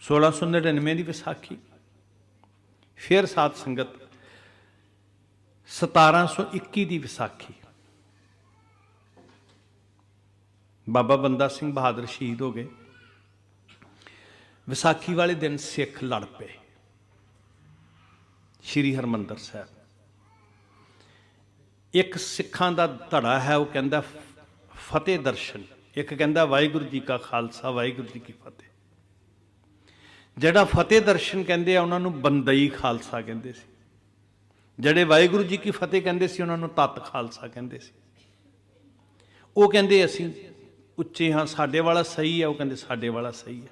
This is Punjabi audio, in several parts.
1699 ਦੀ ਵਿਸਾਖੀ, ਫਿਰ ਸਾਧ ਸੰਗਤ 1721 ਦੀ ਵਿਸਾਖੀ। ਬਾਬਾ ਬੰਦਾ ਸਿੰਘ ਬਹਾਦਰ ਸ਼ਹੀਦ ਹੋ ਗਏ। ਵਿਸਾਖੀ ਵਾਲੇ ਦਿਨ ਸਿੱਖ ਲੜ ਪਏ। ਸ਼੍ਰੀ ਹਰਮੰਦਰ ਸਾਹਿਬ। ਇੱਕ ਸਿੱਖਾਂ ਦਾ ਧੜਾ ਹੈ, ਉਹ ਕਹਿੰਦਾ ਫਤਿਹ ਦਰਸ਼ਨ। ਇੱਕ ਕਹਿੰਦਾ ਵਾਹਿਗੁਰੂ ਜੀ ਕਾ ਖਾਲਸਾ, ਵਾਹਿਗੁਰੂ ਜੀ ਕੀ ਫਤਿਹ। ਜਿਹੜਾ ਫਤਿਹ ਦਰਸ਼ਨ ਕਹਿੰਦੇ ਆ, ਉਹਨਾਂ ਨੂੰ ਬੰਦਈ ਖਾਲਸਾ ਕਹਿੰਦੇ ਸੀ। ਜਿਹੜੇ ਵਾਹਿਗੁਰੂ ਜੀ ਕੀ ਫਤਿਹ ਕਹਿੰਦੇ ਸੀ, ਉਹਨਾਂ ਨੂੰ ਤਤ ਖਾਲਸਾ ਕਹਿੰਦੇ ਸੀ। ਉਹ ਕਹਿੰਦੇ, ਅਸੀਂ ਉੱਚੇ ਹਾਂ, ਸਾਡੇ ਵਾਲਾ ਸਹੀ ਹੈ ਉਹ ਕਹਿੰਦੇ, ਸਾਡੇ ਵਾਲਾ ਸਹੀ ਹੈ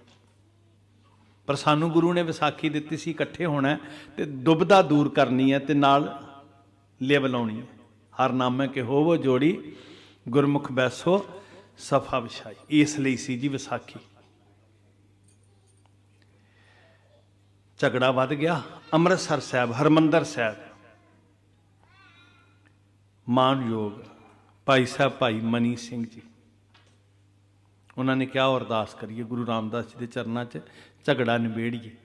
ਪਰ ਸਾਨੂੰ ਗੁਰੂ ਨੇ ਵਿਸਾਖੀ ਦਿੱਤੀ ਸੀ, ਇਕੱਠੇ ਹੋਣਾ ਹੈ ਤੇ ਦੁਬਦਾ ਦੂਰ ਕਰਨੀ ਹੈ ਤੇ ਨਾਲ ਲਿਵ ਲਾਉਣੀ ਹੈ। ਹਰ ਨਾਮੇ ਕੇ ਹੋਵੋ ਜੋੜੀ ਗੁਰਮੁਖ ਬੈਸੋ ਸਫਾ ਵਿਛਾਈ। ਇਸ ਲਈ ਸੀ ਜੀ ਵਿਸਾਖੀ। ਝਗੜਾ ਵੱਧ ਗਿਆ। ਅੰਮ੍ਰਿਤਸਰ ਸਾਹਿਬ, ਹਰਮੰਦਰ ਸਾਹਿਬ। ਮਾਨਯੋਗ ਭਾਈ ਸਾਹਿਬ, ਭਾਈ ਮਨੀ ਸਿੰਘ ਜੀ। ਉਹਨਾਂ ਨੇ ਕਿਹਾ ਅਰਦਾਸ ਕਰੀਏ ਗੁਰੂ ਰਾਮਦਾਸ ਜੀ ਦੇ ਚਰਨਾਂ 'ਚ ਝਗੜਾ ਨਿਬੇੜੀਏ।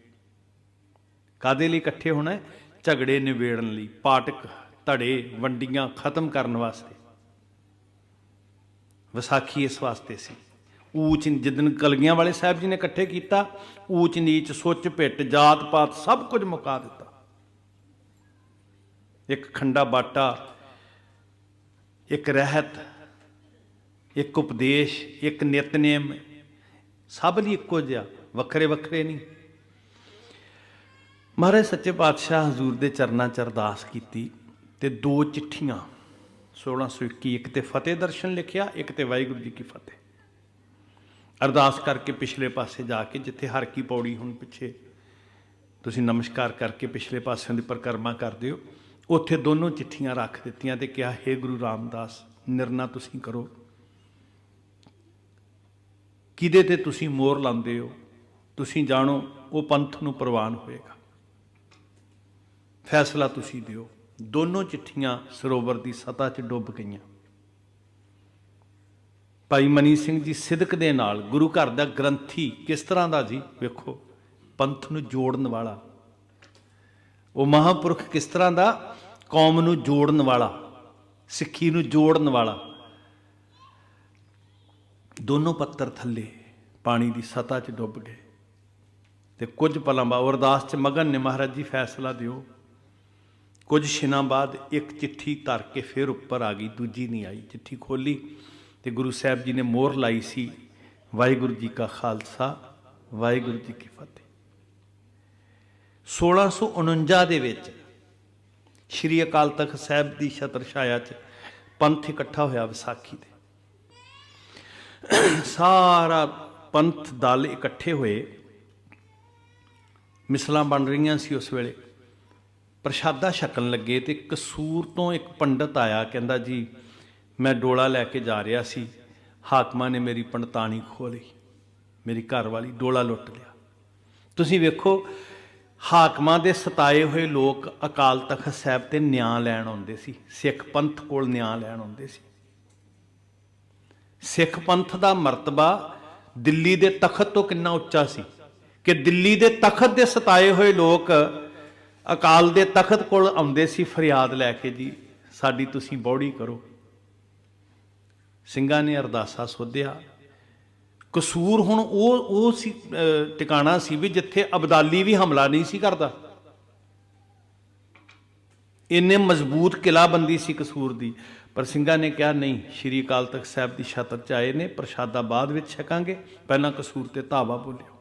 ਕਾਦੇ ਲਈ ਇਕੱਠੇ ਹੋਣਾ ਝਗੜੇ ਨਿਬੇੜਨ ਲਈ ਪਾਟਕ ਧੜੇ, ਵੰਡੀਆਂ ਖਤਮ ਕਰਨ ਵਾਸਤੇ। ਵਿਸਾਖੀ ਇਸ ਵਾਸਤੇ ਸੀ। ਊਚ ਜਿੱਦਨ ਕਲਗੀਆਂ ਵਾਲੇ ਸਾਹਿਬ ਜੀ ਨੇ ਇਕੱਠੇ ਕੀਤਾ, ਊਚ ਨੀਚ, ਸੁੱਚ ਪਿੱਟ, ਜਾਤ ਪਾਤ ਸਭ ਕੁਝ ਮੁਕਾ ਦਿੱਤਾ। ਇੱਕ ਖੰਡਾ ਬਾਟਾ, ਇੱਕ ਰਹਿਤ, ਇੱਕ ਉਪਦੇਸ਼, ਇੱਕ ਨਿਤਨੇਮ, ਸਭ ਲਈ ਇੱਕੋ ਜਿਹਾ, ਵੱਖਰੇ ਵੱਖਰੇ ਨਹੀਂ। ਮਹਾਰਾਜ ਸੱਚੇ ਪਾਤਸ਼ਾਹ ਹਜ਼ੂਰ ਦੇ ਚਰਨਾਂ 'ਚ ਅਰਦਾਸ ਕੀਤੀ ਤੇ ਦੋ ਚਿੱਠੀਆਂ 1621 ਇੱਕ ਤੇ ਫਤਿਹ ਦਰਸ਼ਨ ਲਿਖਿਆ, ਇੱਕ ਤੇ ਵਾਹਿਗੁਰੂ ਜੀ ਕੀ ਫਤਿਹ। ਅਰਦਾਸ ਕਰਕੇ ਪਿਛਲੇ ਪਾਸੇ ਜਾ ਕੇ, ਜਿੱਥੇ ਹਰ ਕੀ ਪੌੜੀ ਹੁਣ ਪਿੱਛੇ, ਤੁਸੀਂ ਨਮਸਕਾਰ ਕਰਕੇ ਪਿਛਲੇ ਪਾਸਿਆਂ ਦੀ ਪਰਿਕਰਮਾ ਕਰਦੇ ਹੋ, ਉੱਥੇ ਦੋਨੋਂ ਚਿੱਠੀਆਂ ਰੱਖ ਦਿੱਤੀਆਂ ਤੇ ਕਿਹਾ हे ਗੁਰੂ ਰਾਮਦਾਸ, ਨਿਰਣਾ ਤੁਸੀਂ ਕਰੋ। ਕਿਹਦੇ ਤੇ ਤੁਸੀਂ ਮੋਹਰ ਲਾਉਂਦੇ ਹੋ? ਤੁਸੀਂ ਜਾਣੋ, ਉਹ ਪੰਥ ਨੂੰ ਪ੍ਰਵਾਨ ਹੋਏਗਾ। ਫੈਸਲਾ ਤੁਸੀਂ ਦਿਓ। ਦੋਨੋਂ ਚਿੱਠੀਆਂ ਸਰੋਵਰ ਦੀ ਸਤਾ 'ਚ ਡੁੱਬ ਗਈਆਂ। ਭਾਈ ਮਨੀ ਸਿੰਘ ਜੀ ਸਿਦਕ ਦੇ ਨਾਲ, ਗੁਰੂ ਘਰ ਦਾ ਗ੍ਰੰਥੀ ਕਿਸ ਤਰ੍ਹਾਂ ਦਾ ਜੀ? ਵੇਖੋ, ਪੰਥ ਨੂੰ ਜੋੜਨ ਵਾਲਾ। ਉਹ ਮਹਾਪੁਰਖ ਕਿਸ ਤਰ੍ਹਾਂ ਦਾ? ਕੌਮ ਨੂੰ ਜੋੜਨ ਵਾਲਾ, ਸਿੱਖੀ ਨੂੰ ਜੋੜਨ ਵਾਲਾ। ਦੋਨੋਂ ਪੱਤਰ ਥੱਲੇ ਪਾਣੀ ਦੀ ਸਤਾ 'ਚ ਡੁੱਬ ਗਏ। ਤੇ ਕੁਝ ਪਲਾਂ ਬਾਅਦ ਅਰਦਾਸ 'ਚ ਮਗਨ ਨੇ ਮਹਾਰਾਜ ਜੀ ਫੈਸਲਾ ਦਿਓ। ਕੁਝ ਛਿਨਾਂ ਬਾਅਦ ਇੱਕ ਚਿੱਠੀ ਧਰ ਕੇ ਫਿਰ ਉੱਪਰ ਆ ਗਈ, ਦੂਜੀ ਨਹੀਂ ਆਈ। ਚਿੱਠੀ ਖੋਲੀ ਤੇ ਗੁਰੂ ਸਾਹਿਬ ਜੀ ਨੇ ਮੋਹਰ ਲਾਈ ਸੀ। ਵਾਹਿਗੁਰੂ ਜੀ ਕਾ ਖਾਲਸਾ, ਵਾਹਿਗੁਰੂ ਜੀ ਕੀ ਫਤਿਹ। 1649 ਦੇ ਵਿੱਚ ਸ਼੍ਰੀ ਅਕਾਲ ਤਖਤ ਸਾਹਿਬ ਦੀ ਛਤਰ ਛਾਇਆ 'ਚ ਪੰਥ ਇਕੱਠਾ ਹੋਇਆ ਵਿਸਾਖੀ ਤੇ। ਸਾਰਾ ਪੰਥ ਦਲ ਇਕੱਠੇ ਹੋਏ। ਮਿਸਲਾਂ ਬਣ ਰਹੀਆਂ ਸੀ ਉਸ ਵੇਲੇ। ਪ੍ਰਸ਼ਾਦਾ ਛਕਣ ਲੱਗੇ ਤੇ ਕਸੂਰ ਤੋਂ ਇੱਕ ਪੰਡਤ ਆਇਆ, ਕਹਿੰਦਾ ਜੀ ਮੈਂ ਡੋਲਾ ਲੈ ਕੇ ਜਾ ਰਿਹਾ ਸੀ। ਹਾਕਮਾਂ ਨੇ ਮੇਰੀ ਪੰਡਤਾਣੀ ਖੋਹ ਲਈ ਮੇਰੀ ਘਰ ਵਾਲੀ ਡੋਲਾ ਲੁੱਟ ਲਿਆ। ਤੁਸੀਂ ਵੇਖੋ, ਹਾਕਮਾਂ ਦੇ ਸਤਾਏ ਹੋਏ ਲੋਕ ਅਕਾਲ ਤਖਤ ਸਾਹਿਬ ਤੇ ਨਿਆਂ ਲੈਣ ਆਉਂਦੇ ਸੀ। ਸਿੱਖ ਪੰਥ ਕੋਲ ਨਿਆਂ ਲੈਣ ਆਉਂਦੇ ਸੀ। ਸਿੱਖ ਪੰਥ ਦਾ ਮਰਤਬਾ ਦਿੱਲੀ ਦੇ ਤਖਤ ਤੋਂ ਕਿੰਨਾ ਉੱਚਾ ਸੀ ਕਿ ਦਿੱਲੀ ਦੇ ਤਖਤ ਦੇ ਸਤਾਏ ਹੋਏ ਲੋਕ ਅਕਾਲ ਦੇ ਤਖਤ ਕੋਲ ਆਉਂਦੇ ਸੀ, ਫਰਿਆਦ ਲੈ ਕੇ, ਜੀ, ਸਾਡੀ ਤੁਸੀਂ ਬੌੜੀ ਕਰੋ। ਸਿੰਘਾਂ ਨੇ ਅਰਦਾਸਾ ਸੋਧਿਆ। ਕਸੂਰ ਹੁਣ ਉਹ ਉਹ ਸੀ ਟਿਕਾਣਾ ਸੀ ਵੀ ਜਿੱਥੇ ਅਬਦਾਲੀ ਵੀ ਹਮਲਾ ਨਹੀਂ ਸੀ ਕਰਦਾ। ਇੰਨੇ ਮਜ਼ਬੂਤ ਕਿਲਾਬੰਦੀ ਸੀ ਕਸੂਰ ਦੀ। ਪਰ ਸਿੰਘਾਂ ਨੇ ਕਿਹਾ, ਨਹੀਂ, ਸ਼੍ਰੀ ਅਕਾਲ ਤਖਤ ਸਾਹਿਬ ਦੀ ਛਤਰ ਚ ਆਏ ਨੇ, ਪ੍ਰਸ਼ਾਦਾ ਬਾਅਦ ਵਿੱਚ ਛਕਾਂਗੇ। ਪਹਿਲਾਂ ਕਸੂਰ ਤੇ ਧਾਵਾ ਬੋਲਿਓ।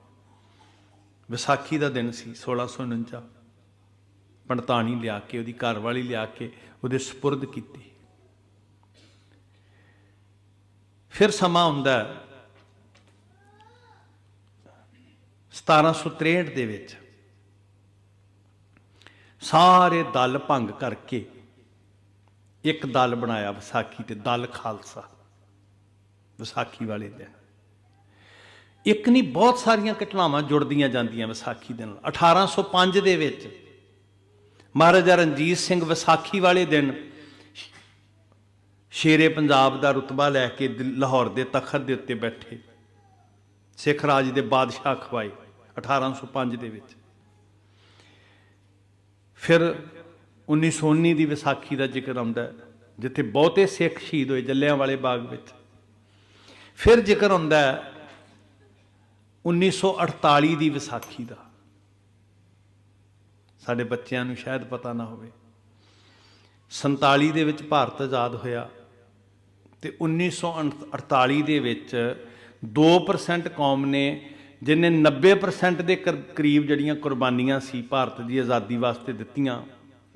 ਵਿਸਾਖੀ ਦਾ ਦਿਨ ਸੀ 1649 ਪੰਡਤਾਣੀ ਲਿਆ ਕੇ, ਉਹਦੀ ਘਰ ਵਾਲੀ ਲਿਆ ਕੇ ਉਹਦੇ ਸਪੁਰਦ ਕੀਤੀ। ਫਿਰ ਸਮਾਂ ਹੁੰਦਾ ਹੈ 1763 ਦੇ ਵਿੱਚ। ਸਾਰੇ ਦਲ ਭੰਗ ਕਰਕੇ ਇੱਕ ਦਲ ਬਣਾਇਆ ਵਿਸਾਖੀ ਤੇ ਦਲ ਖਾਲਸਾ, ਵਿਸਾਖੀ ਵਾਲੇ ਦਿਨ। ਇੱਕ ਨਹੀਂ, ਬਹੁਤ ਸਾਰੀਆਂ ਘਟਨਾਵਾਂ ਜੁੜਦੀਆਂ ਜਾਂਦੀਆਂ ਵਿਸਾਖੀ ਦੇ ਨਾਲ। 1805 ਦੇ ਵਿੱਚ ਮਹਾਰਾਜਾ ਰਣਜੀਤ ਸਿੰਘ ਵਿਸਾਖੀ ਵਾਲੇ ਦਿਨ ਸ਼ੇਰੇ ਪੰਜਾਬ ਦਾ ਰੁਤਬਾ ਲੈ ਕੇ ਦਿਲ- ਲਾਹੌਰ ਦੇ ਤਖਤ ਦੇ ਉੱਤੇ ਬੈਠੇ। ਸਿੱਖ ਰਾਜ ਦੇ ਬਾਦਸ਼ਾਹ ਖਵਾਏ 1805 ਦੇ ਵਿੱਚ। ਫਿਰ 1919 ਦੀ ਵਿਸਾਖੀ ਦਾ ਜ਼ਿਕਰ ਆਉਂਦਾ ਹੈ, ਜਿੱਥੇ ਬਹੁਤੇ ਸਿੱਖ ਸ਼ਹੀਦ ਹੋਏ ਜੱਲਿਆਂਵਾਲੇ ਬਾਗ ਵਿੱਚ। ਫਿਰ ਜ਼ਿਕਰ ਆਉਂਦਾ ਹੈ 1948 ਦੀ ਵਿਸਾਖੀ ਦਾ। ਸਾਡੇ ਬੱਚਿਆਂ ਨੂੰ ਸ਼ਾਇਦ ਪਤਾ ਨਾ ਹੋਵੇ। 47 ਦੇ ਵਿੱਚ ਭਾਰਤ ਆਜ਼ਾਦ ਹੋਇਆ। ਤੇ 1948 ਦੇ ਵਿੱਚ 2% ਕੌਮ ਨੇ, ਜਿਨੇ 90% ਦੇ ਕਰੀਬ ਜਿਹੜੀਆਂ ਕੁਰਬਾਨੀਆਂ ਸੀ ਭਾਰਤ ਦੀ ਆਜ਼ਾਦੀ ਵਾਸਤੇ ਦਿੱਤੀਆਂ।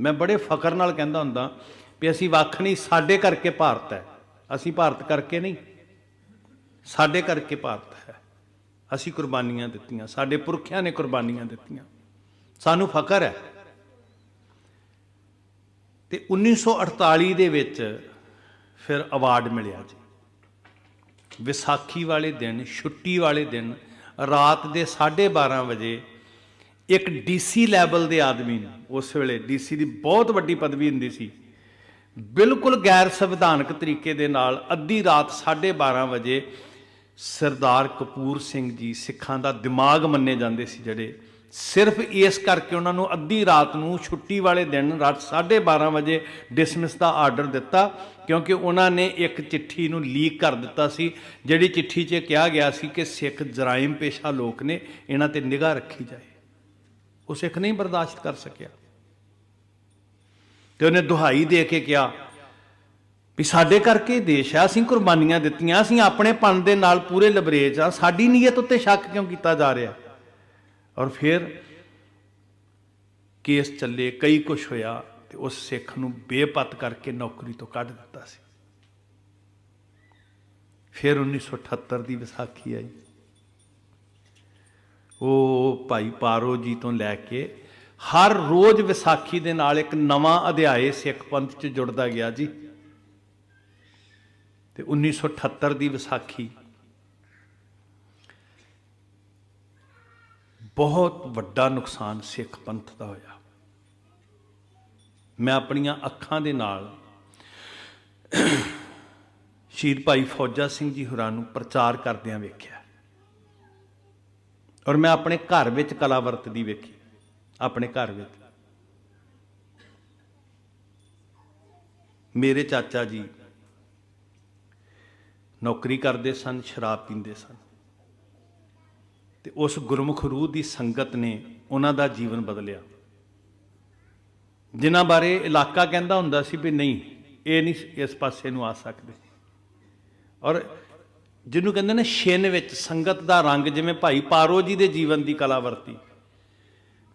ਮੈਂ ਬੜੇ ਫਖਰ ਨਾਲ ਕਹਿੰਦਾ ਹੁੰਦਾ ਵੀ ਅਸੀਂ ਵੱਖ ਨਹੀਂ, ਸਾਡੇ ਕਰਕੇ ਭਾਰਤ ਹੈ। ਅਸੀਂ ਭਾਰਤ ਕਰਕੇ ਨਹੀਂ। ਸਾਡੇ ਕਰਕੇ ਭਾਰਤ ਹੈ। ਅਸੀਂ ਕੁਰਬਾਨੀਆਂ ਦਿੱਤੀਆਂ। ਸਾਡੇ ਪੁਰਖਿਆਂ ਨੇ ਕੁਰਬਾਨੀਆਂ ਦਿੱਤੀਆਂ। ਸਾਨੂੰ ਫਖਰ ਹੈ। ਤੇ 1948 ਦੇ ਵਿੱਚ ਫਿਰ ਅਵਾਰਡ ਮਿਲਿਆ ਜੀ। ਵਿਸਾਖੀ ਵਾਲੇ ਦਿਨ, ਛੁੱਟੀ ਵਾਲੇ ਦਿਨ ਰਾਤ ਦੇ 12:30 ਵਜੇ ਇੱਕ ਡੀਸੀ ਲੈਵਲ ਦੇ ਆਦਮੀ ਨੂੰ, ਉਸ ਵੇਲੇ ਡੀਸੀ ਦੀ ਬਹੁਤ ਵੱਡੀ ਪਦਵੀ ਹੁੰਦੀ ਸੀ, ਬਿਲਕੁਲ ਗੈਰ ਸੰਵਿਧਾਨਕ ਤਰੀਕੇ ਦੇ ਨਾਲ ਅੱਧੀ ਰਾਤ 12:30 ਵਜੇ ਸਰਦਾਰ ਕਪੂਰ ਸਿੰਘ ਜੀ ਸਿੱਖਾਂ ਦਾ ਦਿਮਾਗ ਮੰਨੇ ਜਾਂਦੇ ਸੀ ਜਿਹੜੇ ਸਿਰਫ ਇਸ ਕਰਕੇ ਉਹਨਾਂ ਨੂੰ ਅੱਧੀ ਰਾਤ ਨੂੰ ਛੁੱਟੀ ਵਾਲੇ ਦਿਨ ਰਾਤ 12:30 ਵਜੇ ਡਿਸਮਿਸ ਦਾ ਆਰਡਰ ਦਿੱਤਾ, ਕਿਉਂਕਿ ਉਹਨਾਂ ਨੇ ਇੱਕ ਚਿੱਠੀ ਨੂੰ ਲੀਕ ਕਰ ਦਿੱਤਾ ਸੀ, ਜਿਹੜੀ ਚਿੱਠੀ 'ਚ ਕਿਹਾ ਗਿਆ ਸੀ ਕਿ ਸਿੱਖ ਜਰਾਇਮ ਪੇਸ਼ਾ ਲੋਕ ਨੇ, ਇਹਨਾਂ ਤੇ ਨਿਗਾਹ ਰੱਖੀ ਜਾਏ। ਉਹ ਸਿੱਖ ਨਹੀਂ ਬਰਦਾਸ਼ਤ ਕਰ ਸਕਿਆ। ਤੇ ਉਹਨੇ ਦੁਹਾਈ ਦੇ ਕੇ ਕਿਹਾ ਵੀ ਸਾਡੇ ਕਰਕੇ ਦੇਸ਼ ਆ ਅਸੀਂ ਕੁਰਬਾਨੀਆਂ ਦਿੱਤੀਆਂ, ਅਸੀਂ ਆਪਣੇ ਪਨ ਦੇ ਨਾਲ ਪੂਰੇ ਲਬਰੇਜ ਆ ਸਾਡੀ ਨੀਅਤ ਉੱਤੇ ਸ਼ੱਕ ਕਿਉਂ ਕੀਤਾ ਜਾ ਰਿਹਾ? ਔਰ ਫਿਰ ਕੇਸ ਚੱਲੇ, ਕਈ ਕੁਝ ਹੋਇਆ ਤੇ ਉਸ ਸਿੱਖ ਨੂੰ ਬੇਪਤ ਕਰਕੇ ਨੌਕਰੀ ਤੋਂ ਕੱਢ ਦਿੱਤਾ ਸੀ। ਫਿਰ 1978 ਦੀ ਵਿਸਾਖੀ ਆਈ। ਉਹ ਭਾਈ ਪਾਰੋ ਜੀ ਤੋਂ ਲੈ ਕੇ ਹਰ ਰੋਜ਼ ਵਿਸਾਖੀ ਦੇ ਨਾਲ ਇੱਕ ਨਵਾਂ ਅਧਿਆਏ ਸਿੱਖ ਪੰਥ 'ਚ ਜੁੜਦਾ ਗਿਆ ਜੀ। ਤੇ 1978 ਦੀ ਵਿਸਾਖੀ ਬਹੁਤ ਵੱਡਾ ਨੁਕਸਾਨ ਸਿੱਖ ਪੰਥ ਦਾ ਹੋਇਆ। ਮੈਂ ਆਪਣੀਆਂ ਅੱਖਾਂ ਦੇ ਨਾਲ ਸ਼ਹੀਦ ਭਾਈ ਫੌਜਾ ਸਿੰਘ ਜੀ ਹੋਰਾਂ ਨੂੰ ਪ੍ਰਚਾਰ ਕਰਦਿਆਂ ਵੇਖਿਆ। ਔਰ ਮੈਂ ਆਪਣੇ ਘਰ ਵਿੱਚ ਕਲਾ ਵਰਤਦੀ ਵੇਖੀ, ਆਪਣੇ ਘਰ ਵਿੱਚ। ਮੇਰੇ ਚਾਚਾ ਜੀ ਨੌਕਰੀ ਕਰਦੇ ਸਨ, ਸ਼ਰਾਬ ਪੀਂਦੇ ਸਨ। ਤੇ ਉਸ ਗੁਰਮੁਖ ਰੂਹ ਦੀ ਸੰਗਤ ਨੇ ਉਹਨਾਂ ਦਾ ਜੀਵਨ ਬਦਲਿਆ। ਜਿਨ੍ਹਾਂ ਬਾਰੇ ਇਲਾਕਾ ਕਹਿੰਦਾ ਹੁੰਦਾ ਸੀ ਵੀ ਨਹੀਂ, ਇਹ ਨਹੀਂ ਇਸ ਪਾਸੇ ਨੂੰ ਆ ਸਕਦੇ। ਔਰ ਜਿਹਨੂੰ ਕਹਿੰਦੇ ਨੇ ਛਿੰਨ ਵਿੱਚ, ਸੰਗਤ ਦਾ ਰੰਗ ਜਿਵੇਂ ਭਾਈ ਪਾਰੋ ਜੀ ਦੇ ਜੀਵਨ ਦੀ ਕਲਾ ਵਰਤੀ।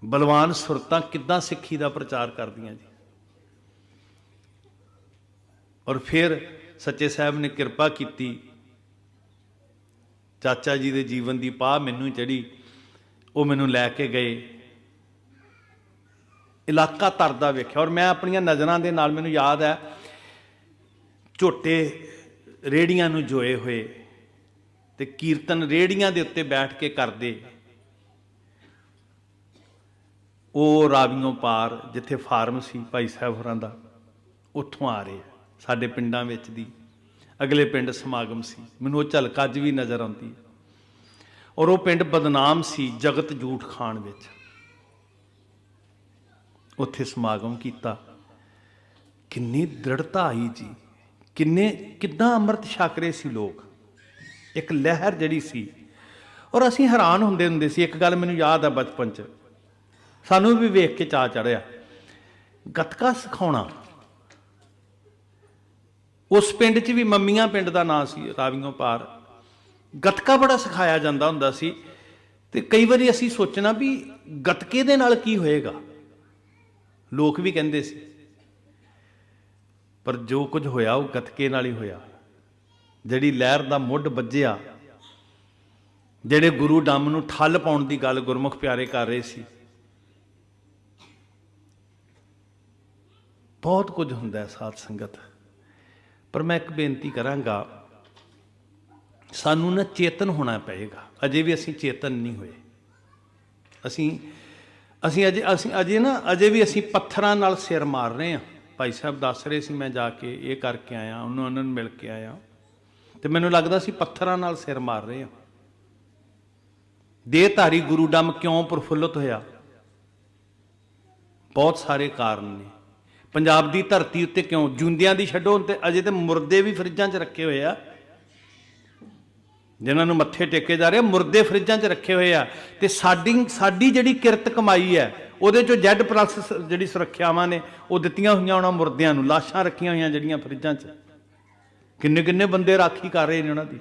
ਬਲਵਾਨ ਸੁਰਤਾਂ ਕਿੱਦਾਂ ਸਿੱਖੀ ਦਾ ਪ੍ਰਚਾਰ ਕਰਦੀਆਂ ਜੀ। ਔਰ ਫਿਰ ਸੱਚੇ ਸਾਹਿਬ ਨੇ ਕਿਰਪਾ ਕੀਤੀ ਚਾਚਾ ਜੀ ਦੇ ਜੀਵਨ ਦੀ ਪਾ ਮੈਨੂੰ ਚੜੀ, ਉਹ ਮੈਨੂੰ ਲੈ ਕੇ ਗਏ। ਇਲਾਕਾ ਤਰਦਾ ਵੇਖਿਆ ਔਰ ਮੈਂ ਆਪਣੀਆਂ ਨਜ਼ਰਾਂ ਦੇ ਨਾਲ ਮੈਨੂੰ ਯਾਦ ਹੈ, ਝੋਟੇ ਰੇੜੀਆਂ ਨੂੰ ਜੋਏ ਹੋਏ ਤੇ ਕੀਰਤਨ ਰੇੜੀਆਂ ਦੇ ਉੱਤੇ ਬੈਠ ਕੇ ਕਰਦੇ। ਉਹ ਰਾਵੀਓਂ ਪਾਰ ਜਿੱਥੇ ਫਾਰਮ ਸੀ ਭਾਈ ਸਾਹਿਬ ਹੋਰਾਂ ਦਾ, ਉੱਥੋਂ ਆ ਰਹੇ ਸਾਡੇ ਪਿੰਡਾਂ ਵਿੱਚ ਦੀ। ਅਗਲੇ ਪਿੰਡ ਸਮਾਗਮ ਸੀ। ਮੈਨੂੰ ਉਹ ਝਲਕ ਅੱਜ ਵੀ ਨਜ਼ਰ ਆਉਂਦੀ ਹੈ। ਔਰ ਉਹ ਪਿੰਡ ਬਦਨਾਮ ਸੀ ਜਗਤ ਜੂਠ ਖਾਣ ਵਿੱਚ। ਉੱਥੇ ਸਮਾਗਮ ਕੀਤਾ। ਕਿੰਨੀ ਦ੍ਰਿੜਤਾ ਆਈ ਜੀ। ਕਿੰਨੇ, ਕਿੱਦਾਂ ਅੰਮ੍ਰਿਤ ਛਕ ਰਹੇ ਸੀ ਲੋਕ। ਇੱਕ ਲਹਿਰ ਜਿਹੜੀ ਸੀ। ਔਰ ਅਸੀਂ ਹੈਰਾਨ ਹੁੰਦੇ ਹੁੰਦੇ ਸੀ। ਇੱਕ ਗੱਲ ਮੈਨੂੰ ਯਾਦ ਆ ਬਚਪਨ 'ਚ। ਸਾਨੂੰ ਵੀ ਵੇਖ ਕੇ ਚਾ ਚੜਿਆ ਗੱਤਕਾ ਸਿਖਾਉਣਾ। ਉਸ ਪਿੰਡ 'ਚ ਵੀ ਮੰਮੀਆਂ ਪਿੰਡ ਦਾ ਨਾਂ ਸੀ, ਰਾਵੀਓਂ ਪਾਰ। ਗੱਤਕਾ ਬੜਾ ਸਿਖਾਇਆ ਜਾਂਦਾ ਹੁੰਦਾ ਸੀ ਤੇ ਕਈ ਵਾਰੀ ਅਸੀਂ ਸੋਚਣਾ ਵੀ ਗੱਤਕੇ ਦੇ ਨਾਲ ਕੀ ਹੋਏਗਾ। ਲੋਕ ਵੀ ਕਹਿੰਦੇ ਸੀ, ਪਰ ਜੋ ਕੁਝ ਹੋਇਆ ਉਹ ਗੱਤਕੇ ਨਾਲ ਹੀ ਹੋਇਆ। ਜਿਹੜੀ ਲਹਿਰ ਦਾ ਮੁੱਢ ਵੱਜਿਆ, ਜਿਹੜੇ ਗੁਰੂ ਡੰਮ ਨੂੰ ਠੱਲ ਪਾਉਣ ਦੀ ਗੱਲ ਗੁਰਮੁਖ ਪਿਆਰੇ ਕਰ ਰਹੇ ਸੀ, ਬਹੁਤ ਕੁਝ ਹੁੰਦਾ ਹੈ ਸਾਧ ਸੰਗਤ। ਪਰ ਮੈਂ ਇੱਕ ਬੇਨਤੀ ਕਰਾਂਗਾ, ਸਾਨੂੰ ਨਾ ਚੇਤਨ ਹੋਣਾ ਪਏਗਾ। ਅਜੇ ਵੀ ਅਸੀਂ ਚੇਤਨ ਨਹੀਂ ਹੋਏ। ਅਸੀਂ ਅਸੀਂ ਅਜੇ ਅਸੀਂ ਅਜੇ ਨਾ, ਅਜੇ ਵੀ ਅਸੀਂ ਪੱਥਰਾਂ ਨਾਲ ਸਿਰ ਮਾਰ ਰਹੇ ਹਾਂ। ਭਾਈ ਸਾਹਿਬ ਦੱਸ ਰਹੇ ਸੀ, ਮੈਂ ਜਾ ਕੇ ਇਹ ਕਰਕੇ ਆਇਆ, ਉਹਨੂੰ, ਉਹਨਾਂ ਨੂੰ ਮਿਲ ਕੇ ਆਇਆ। ਤੇ ਮੈਨੂੰ ਲੱਗਦਾ ਸੀ ਪੱਥਰਾਂ ਨਾਲ ਸਿਰ ਮਾਰ ਰਹੇ ਹਾਂ। ਦੇਹਧਾਰੀ ਗੁਰੂ ਡੰਮ ਕਿਉਂ ਪ੍ਰਫੁੱਲਤ ਹੋਇਆ? ਬਹੁਤ ਸਾਰੇ ਕਾਰਨ ਨੇ। ਪੰਜਾਬ ਦੀ ਧਰਤੀ ਉੱਤੇ ਕਿਉਂ? ਜੁੰਦਿਆਂ ਦੀ ਛੱਡੋ ਤੇ ਅਜੇ ਤੇ ਮੁਰਦੇ ਵੀ ਫਰਿੱਜਾਂ 'ਚ ਰੱਖੇ ਹੋਏ ਆ। ਜਿਨ੍ਹਾਂ ਨੂੰ ਮੱਥੇ ਟੇਕੇ ਜਾ ਰਹੇ ਆ, ਮੁਰਦੇ ਫਰਿੱਜਾਂ 'ਚ ਰੱਖੇ ਹੋਏ ਆ। ਤੇ ਸਾਡੀ ਸਾਡੀ ਜਿਹੜੀ ਕਿਰਤ ਕਮਾਈ ਹੈ ਉਹਦੇ 'ਚੋਂ ਜੈਡ ਪਲੱਸ ਜਿਹੜੀ ਸੁਰੱਖਿਆਵਾਂ ਨੇ ਉਹ ਦਿੱਤੀਆਂ ਹੋਈਆਂ ਉਹਨਾਂ ਮੁਰਦਿਆਂ ਨੂੰ ਲਾਸ਼ਾਂ ਰੱਖੀਆਂ ਹੋਈਆਂ ਜਿਹੜੀਆਂ ਫਰਿੱਜਾਂ 'ਚ। ਕਿੰਨੇ ਕਿੰਨੇ ਬੰਦੇ ਰਾਖੀ ਕਰ ਰਹੇ ਨੇ ਉਹਨਾਂ ਦੀ?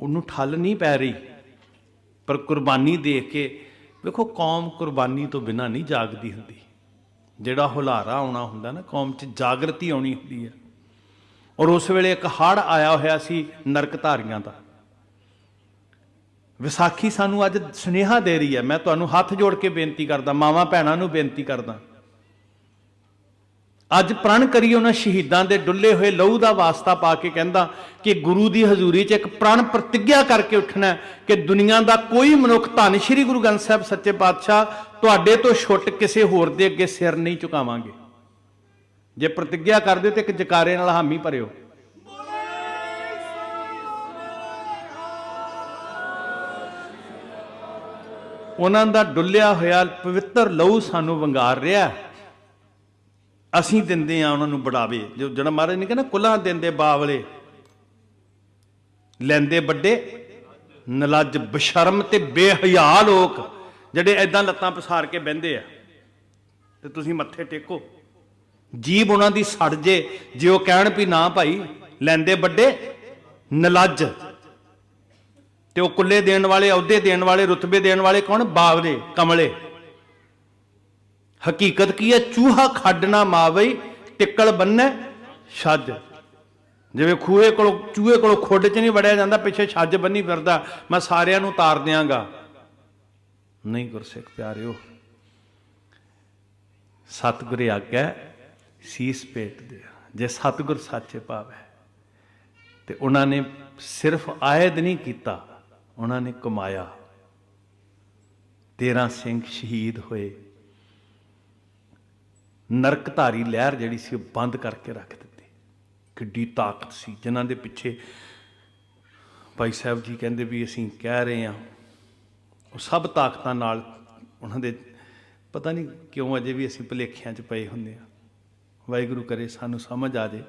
ਉਹਨੂੰ ਠੱਲ ਨਹੀਂ ਪੈ ਰਹੀ ਪਰ ਕੁਰਬਾਨੀ ਦੇ ਕੇ ਵੇਖੋ, ਕੌਮ ਕੁਰਬਾਨੀ ਤੋਂ ਬਿਨਾ ਨਹੀਂ ਜਾਗਦੀ ਹੁੰਦੀ। ਜਿਹੜਾ ਹੁਲਾਰਾ ਆਉਣਾ ਹੁੰਦਾ ਨਾ, ਕੌਮ 'ਚ ਜਾਗਰਤੀ ਆਉਣੀ ਹੁੰਦੀ ਹੈ ਔਰ ਉਸ ਵੇਲੇ ਇੱਕ ਹੜ ਆਇਆ ਹੋਇਆ ਸੀ ਨਰਕਧਾਰੀਆਂ ਦਾ। ਵਿਸਾਖੀ ਸਾਨੂੰ ਅੱਜ ਸੁਨੇਹਾ ਦੇ ਰਹੀ ਹੈ ਮੈਂ ਤੁਹਾਨੂੰ ਹੱਥ ਜੋੜ ਕੇ ਬੇਨਤੀ ਕਰਦਾ ਮਾਵਾਂ ਭੈਣਾਂ ਨੂੰ ਬੇਨਤੀ ਕਰਦਾ। ਅੱਜ ਪ੍ਰਣ ਕਰੀ ਉਹਨਾਂ ਸ਼ਹੀਦਾਂ ਦੇ ਡੁੱਲੇ ਹੋਏ ਲਹੂ ਦਾ ਵਾਸਤਾ ਪਾ ਕੇ ਕਹਿੰਦਾ ਕਿ ਗੁਰੂ ਦੀ ਹਜ਼ੂਰੀ 'ਚ ਇੱਕ ਪ੍ਰਣ ਪ੍ਰਤੀਗਿਆ ਕਰਕੇ ਉੱਠਣਾ ਕਿ ਦੁਨੀਆ ਦਾ ਕੋਈ ਮਨੁੱਖ ਧੰਨ ਸ਼੍ਰੀ ਗੁਰੂ ਗ੍ਰੰਥ ਸਾਹਿਬ ਸੱਚੇ ਪਾਤਸ਼ਾਹ ਤੁਹਾਡੇ ਤੋਂ ਛੁੱਟ ਕਿਸੇ ਹੋਰ ਦੇ ਅੱਗੇ ਸਿਰ ਨਹੀਂ ਝੁਕਾਵਾਂਗੇ ਜੇ ਪ੍ਰਤੀਗਿਆ ਕਰਦੇ ਤੇ ਇੱਕ ਜਕਾਰੇ ਨਾਲ ਹਾਮੀ ਭਰਿਓ ਉਹਨਾਂ ਦਾ ਡੁੱਲਿਆ ਹੋਇਆ ਪਵਿੱਤਰ ਲਹੂ ਸਾਨੂੰ ਵੰਗਾਰ ਰਿਹਾ ਹੈ। ਅਸੀਂ ਦਿੰਦੇ ਆ, ਉਹਨਾਂ ਨੂੰ ਬੜਾਵੇ। ਜੋ ਜਿਹੜਾ ਮਹਾਰਾਜ ਨੇ ਕਹਿੰਦਾ ਕੁਲਾਂ ਦਿੰਦੇ ਬਾਵਲੇ, ਲੈਂਦੇ ਵੱਡੇ, ਨਲੱਜ ਬਸ਼ਰਮ ਤੇ ਬੇਹਯਾ ਲੋਕ, ਜਿਹੜੇ ਐਦਾਂ ਲੱਤਾਂ ਪਸਾਰ ਕੇ ਬਹਿੰਦੇ ਆ। ਤੇ ਤੁਸੀਂ ਮੱਥੇ ਟੇਕੋ। ਜੀਬ ਉਹਨਾਂ ਦੀ ਸੜ ਜੇ ਜੇ ਉਹ ਕਹਿਣ ਵੀ ਨਾ ਭਾਈ, ਲੈਂਦੇ ਵੱਡੇ, ਨਲੱਜ। ਤੇ ਉਹ ਕੁੱਲੇ ਦੇਣ ਵਾਲੇ, ਅਹੁਦੇ ਦੇਣ ਵਾਲੇ, ਰੁਤਬੇ ਦੇਣ ਵਾਲੇ ਕੌਣ? ਬਾਵਲੇ, ਕਮਲੇ। ਹਕੀਕਤ ਕੀ ਹੈ? ਚੂਹਾ ਖੱਡ ਨਾ ਮਾਵਈ ਟਿੱਕਲ ਬੰਨੈ ਛੱਜ। ਜਿਵੇਂ ਖੂਹੇ ਕੋਲ, ਚੂਹੇ ਕੋਲ ਖੁੱਡ 'ਚ ਨਹੀਂ ਵੜਿਆ ਜਾਂਦਾ, ਪਿੱਛੇ ਛੱਜ ਬੰਨੀ ਫਿਰਦਾ, ਮੈਂ ਸਾਰਿਆਂ ਨੂੰ ਤਾਰ ਦਿਆਂਗਾ। ਨਹੀਂ ਗੁਰਸਿੱਖ ਪਿਆਰਿਓ, ਸਤਿਗੁਰ ਆਗਿਆ ਸੀਸ ਪੇਟ ਦੇ। ਜੇ ਸਤਿਗੁਰ ਸੱਚੇ ਪਾਵੇ ਤੇ ਉਹਨਾਂ ਨੇ ਸਿਰਫ ਆਇਦ ਨਹੀਂ ਕੀਤਾ, ਉਹਨਾਂ ਨੇ ਕਮਾਇਆ। 13 ਸਿੰਘ ਸ਼ਹੀਦ ਹੋਏ। ਨਰਕਧਾਰੀ ਲਹਿਰ ਜਿਹੜੀ ਸੀ ਉਹ ਬੰਦ ਕਰਕੇ ਰੱਖ ਦਿੱਤੀ। ਕਿੱਡੀ ਤਾਕਤ ਸੀ। ਜਿਨ੍ਹਾਂ ਦੇ ਪਿੱਛੇ ਭਾਈ ਸਾਹਿਬ ਜੀ ਕਹਿੰਦੇ ਵੀ ਅਸੀਂ ਕਹਿ ਰਹੇ ਹਾਂ, ਉਹ ਸਭ ਤਾਕਤਾਂ ਨਾਲ ਉਹਨਾਂ ਦੇ ਪਤਾ ਨਹੀਂ ਕਿਉਂ ਅਜੇ ਵੀ ਅਸੀਂ ਭੁਲੇਖਿਆਂ 'ਚ ਪਏ ਹੁੰਦੇ ਆ ਵਾਹਿਗੁਰੂ ਕਰੇ ਸਾਨੂੰ ਸਮਝ ਆ ਜੇ।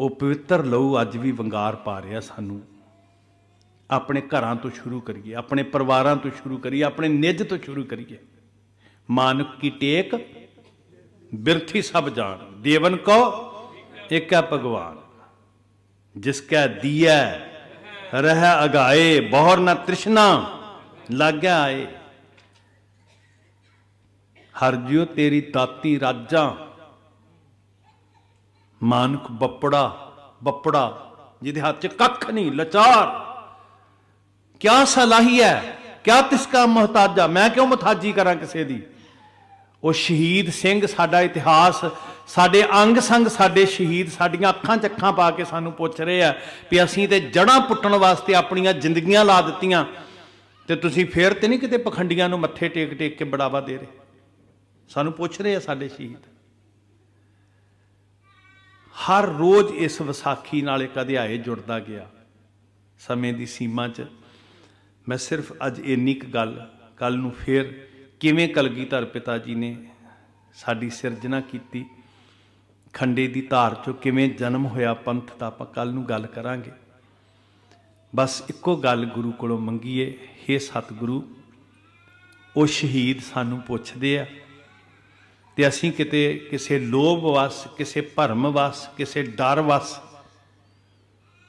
ਉਹ ਪਵਿੱਤਰ ਲਹੂ ਅੱਜ ਵੀ ਵੰਗਾਰ ਪਾ ਰਿਹਾ ਸਾਨੂੰ। ਆਪਣੇ ਘਰਾਂ ਤੋਂ ਸ਼ੁਰੂ ਕਰੀਏ, ਆਪਣੇ ਪਰਿਵਾਰਾਂ ਤੋਂ ਸ਼ੁਰੂ ਕਰੀਏ, ਆਪਣੇ ਨਿੱਜ ਤੋਂ ਸ਼ੁਰੂ ਕਰੀਏ। ਮਾਨੁਕ ਕੀ ਟੇਕ? ਬਿਰਥੀ ਸਭ ਜਾਣ। ਦੇਵਨ ਕੋ ਇੱਕ ਹੈ ਭਗਵਾਨ। ਜਿਸ ਕਾ ਦੀਆ ਰਹਿ ਅਗਾਏ, ਬਹੁਰ ਨਾ ਤ੍ਰਿਸ਼ਨਾ ਲੱਗਿਆ ਆਏ। ਹਰ ਜਿਉ ਤੇਰੀ ਤਾਤੀ ਰਾਜਾਂ। ਮਾਨਕ ਬੱਪੜਾ ਬੱਪੜਾ, ਜਿਹਦੇ ਹੱਥ 'ਚ ਕੱਖ ਨਹੀਂ, ਲਾਚਾਰ। ਕਿਆ ਸਲਾਹੀ ਹੈ ਕਿਆ ਤਿਸਕਾ ਮੁਹਤਾਜਾ, ਮੈਂ ਕਿਉਂ ਮੁਹਤਾਜੀ ਕਰਾਂ ਕਿਸੇ ਦੀ? ਉਹ ਸ਼ਹੀਦ ਸਿੰਘ ਸਾਡਾ ਇਤਿਹਾਸ, ਸਾਡੇ ਅੰਗ ਸੰਗ ਸਾਡੇ ਸ਼ਹੀਦ, ਸਾਡੀਆਂ ਅੱਖਾਂ 'ਚ ਅੱਖਾਂ ਪਾ ਕੇ ਸਾਨੂੰ ਪੁੱਛ ਰਹੇ ਆ ਵੀ ਅਸੀਂ ਤੇ ਜੜਾਂ ਪੁੱਟਣ ਵਾਸਤੇ ਆਪਣੀਆਂ ਜ਼ਿੰਦਗੀਆਂ ਲਾ ਦਿੱਤੀਆਂ। ਤੇ ਤੁਸੀਂ ਫੇਰ ਤੇ ਨਹੀਂ ਕਿਤੇ ਪਖੰਡੀਆਂ ਨੂੰ ਮੱਥੇ ਟੇਕ ਟੇਕ ਕੇ ਬੜਾਵਾ ਦੇ ਰਹੇ? ਸਾਨੂੰ ਪੁੱਛ ਰਹੇ ਆ ਸਾਡੇ ਸ਼ਹੀਦ। ਹਰ ਰੋਜ਼ ਇਸ ਵਿਸਾਖੀ ਨਾਲ ਇੱਕ ਅਧਿਆਏ ਜੁੜਦਾ ਗਿਆ ਸਮੇਂ ਦੀ ਸੀਮਾ 'ਚ। ਮੈਂ ਸਿਰਫ ਅੱਜ ਇੰਨੀ ਕੁ ਗੱਲ ਕੱਲ ਨੂੰ ਫੇਰ ਕਿਵੇਂ ਕਲਗੀਧਰ ਪਿਤਾ ਜੀ ਨੇ ਸਾਡੀ ਸਿਰਜਣਾ ਕੀਤੀ, ਖੰਡੇ ਦੀ ਧਾਰ ਚੋਂ ਕਿਵੇਂ ਜਨਮ ਹੋਇਆ ਪੰਥ ਦਾ ਆਪਾਂ ਕੱਲ ਨੂੰ ਗੱਲ ਕਰਾਂਗੇ। ਬਸ ਇੱਕੋ ਗੱਲ ਗੁਰੂ ਕੋਲੋਂ ਮੰਗੀਏ, ਹੇ ਸਤਿਗੁਰੂ, ਉਹ ਸ਼ਹੀਦ ਸਾਨੂੰ ਪੁੱਛਦੇ ਆ, ਤੇ ਅਸੀਂ ਕਿਤੇ ਕਿਸੇ ਲੋਭ ਵਸ, ਕਿਸੇ ਭਰਮ ਵਸ, ਕਿਸੇ ਡਰ ਵਸ,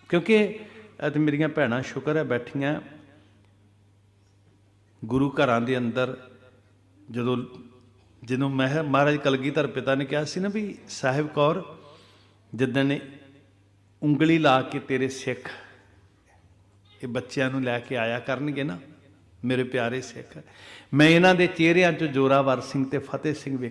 ਕਿਉਂਕਿ ਇਹ ਮੇਰੀਆਂ ਭੈਣਾਂ ਸ਼ੁਕਰ ਹੈ ਬੈਠੀਆਂ, ਗੁਰੂ ਘਰਾਂ ਦੇ ਅੰਦਰ ਜਦੋਂ ਜਦੋਂ ਮੈਂ ਮਹਾਰਾਜ ਕਲਗੀਧਰ ਪਿਤਾ ਨੇ ਕਿਹਾ ਸੀ ਨਾ ਵੀ ਸਾਹਿਬ ਕੌਰ, ਜਿੱਦਣ ਨੇ ਉਂਗਲੀ ਲਾ ਕੇ ਤੇਰੇ ਸਿੱਖ ਇਹ ਬੱਚਿਆਂ ਨੂੰ ਲੈ ਕੇ ਆਇਆ ਕਰਨਗੇ ਨਾ, ਮੇਰੇ ਪਿਆਰੇ ਸਿੱਖ, ਮੈਂ ਇਹਨਾਂ ਦੇ ਚਿਹਰਿਆਂ 'ਚ ਜੋਰਾਵਰ ਸਿੰਘ ਤੇ ਫਤਿਹ ਸਿੰਘ ਵੇਖੇ